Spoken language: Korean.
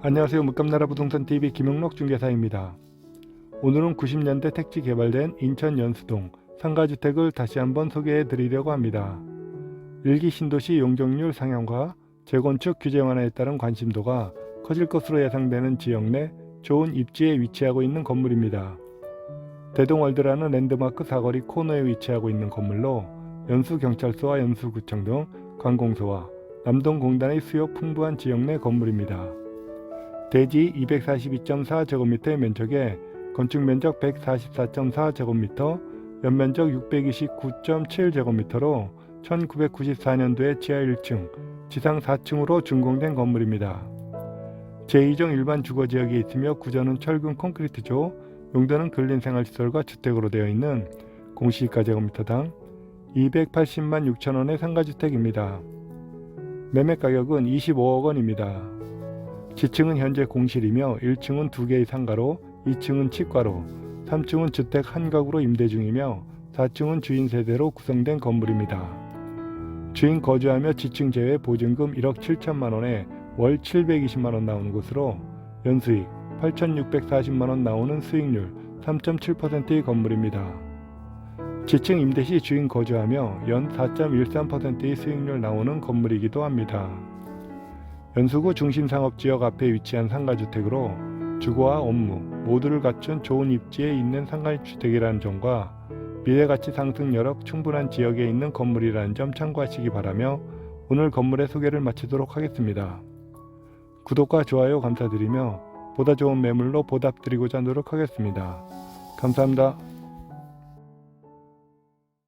안녕하세요. 물감나라 부동산 TV 김영록 중개사입니다. 오늘은 90년대 택지 개발된 인천 연수동 상가주택을 다시 한번 소개해 드리려고 합니다. 일기 신도시 용적률 상향과 재건축 규제 완화에 따른 관심도가 커질 것으로 예상되는 지역 내 좋은 입지에 위치하고 있는 건물입니다. 대동월드라는 랜드마크 사거리 코너에 위치하고 있는 건물로 연수경찰서와 연수구청 등 관공서와 남동공단의 수요 풍부한 지역 내 건물입니다. 대지 242.4제곱미터의 면적에 건축 면적 144.4제곱미터, 연면적 629.7제곱미터로 1994년도에 지하 1층, 지상 4층으로 준공된 건물입니다. 제2종 일반 주거지역에 있으며 구조는 철근 콘크리트조, 용도는 근린생활시설과 주택으로 되어 있는 공시가 제곱미터당 280만 6천원의 상가주택입니다. 매매 가격은 25억 원입니다. 지층은 현재 공실이며 1층은 2개의 상가로 2층은 치과로 3층은 주택 한 가구로 임대 중이며 4층은 주인 세대로 구성된 건물입니다. 주인 거주하며 지층 제외 보증금 1억 7천만 원에 월 720만 원 나오는 곳으로 연수익 8,640만 원 나오는 수익률 3.7%의 건물입니다. 지층 임대 시 주인 거주하며 연 4.13%의 수익률 나오는 건물이기도 합니다. 연수구 중심 상업지역 앞에 위치한 상가주택으로 주거와 업무 모두를 갖춘 좋은 입지에 있는 상가주택이라는 점과 미래가치 상승 여력 충분한 지역에 있는 건물이라는 점 참고하시기 바라며 오늘 건물의 소개를 마치도록 하겠습니다. 구독과 좋아요 감사드리며 보다 좋은 매물로 보답드리고자 노력하겠습니다. 감사합니다.